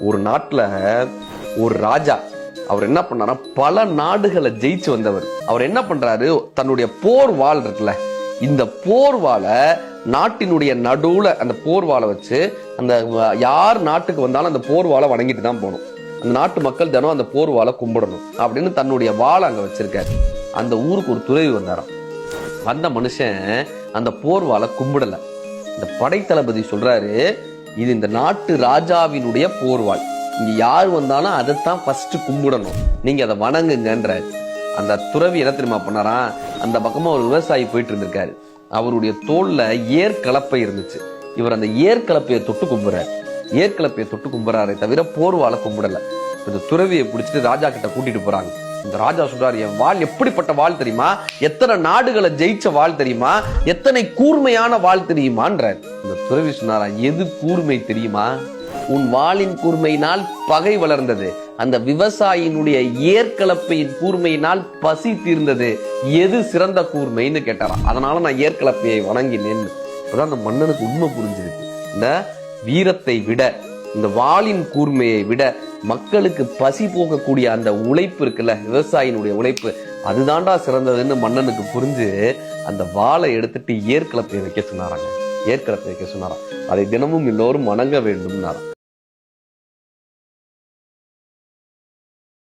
ஒரு நாட்டில் ஒரு ராஜா அவர் என்ன பண்ணாரா பல நாடுகளை ஜெயிச்சு வந்தவர். அவர் என்ன பண்றாரு? தன்னுடைய போர் வாள் இருக்குல்ல இந்த போர் வாழை நாட்டினுடைய நடுவில் அந்த போர் வாழை வச்சு அந்த யார் நாட்டுக்கு வந்தாலும் அந்த போர் வாழை வணங்கிட்டு தான் போகணும். அந்த நாட்டு மக்கள் தினம் அந்த போர் வாழை கும்பிடணும் அப்படின்னு தன்னுடைய வாழை அங்கே வச்சிருக்காரு. அந்த ஊருக்கு ஒரு துறவி வந்தாராம். வந்த மனுஷன் அந்த போர் வாளை கும்பிடல. இந்த படைத்தளபதி சொல்றாரு இது இந்த நாட்டு ராஜாவினுடைய போர்வாள். இங்க யார் வந்தாலும் அதைத்தான் ஃபர்ஸ்ட் கும்பிடணும். நீங்க அதை வணங்குங்கன்ற அந்த துறவி என்ன தெரியுமா பண்ணாராம் அந்த பக்கமா ஒரு விவசாயி போயிட்டு இருந்திருக்காரு. அவருடைய தோல்ல ஏர்கலப்பை இருந்துச்சு. இவர் அந்த ஏர்கலப்பையை தொட்டு கும்புறாரு. ஏர்கலப்பையை தொட்டு கும்புறாரே தவிர போர்வாளை கும்பிடல. இந்த துறவியை பிடிச்சிட்டு ராஜா கிட்ட கூட்டிட்டு போறாங்க. இந்த ராஜா சொல்றாரு என் வாள் எப்படிப்பட்ட வாழ் தெரியுமா? எத்தனை நாடுகளை ஜெயிச்ச வாள் தெரியுமா? எத்தனை கூர்மையான வாழ் தெரியுமான்றார். துறவி சொன்னாரா எது கூர்மை தெரியுமா? உன் வாளின் கூர்மையினால் பகை வளர்ந்தது. அந்த விவசாயினுடைய ஏற்கலப்பையின் கூர்மையினால் பசி தீர்ந்தது. எது சிறந்த கூர்மைன்னு கேட்டாராம் அதனால நான் ஏற்கலப்பையை வணங்கினேன். அப்பதான் அந்த மன்னனுக்கு உண்மை புரிஞ்சிருக்கு இந்த வீரத்தை விட இந்த வாளின் கூர்மையை விட மக்களுக்கு பசி போகக்கூடிய அந்த உழைப்பு இருக்குல்ல விவசாயினுடைய உழைப்பு அதுதான்டா சிறந்ததுன்னு மன்னனுக்கு புரிஞ்சு அந்த வாளை எடுத்துட்டு ஏற்கலப்பை வைக்க சொன்னாராங்க. ஏற்கனவே வைக்க சொன்னாராம். அதை தினமும் எல்லோரும் வணங்க வேண்டும்னாராம்.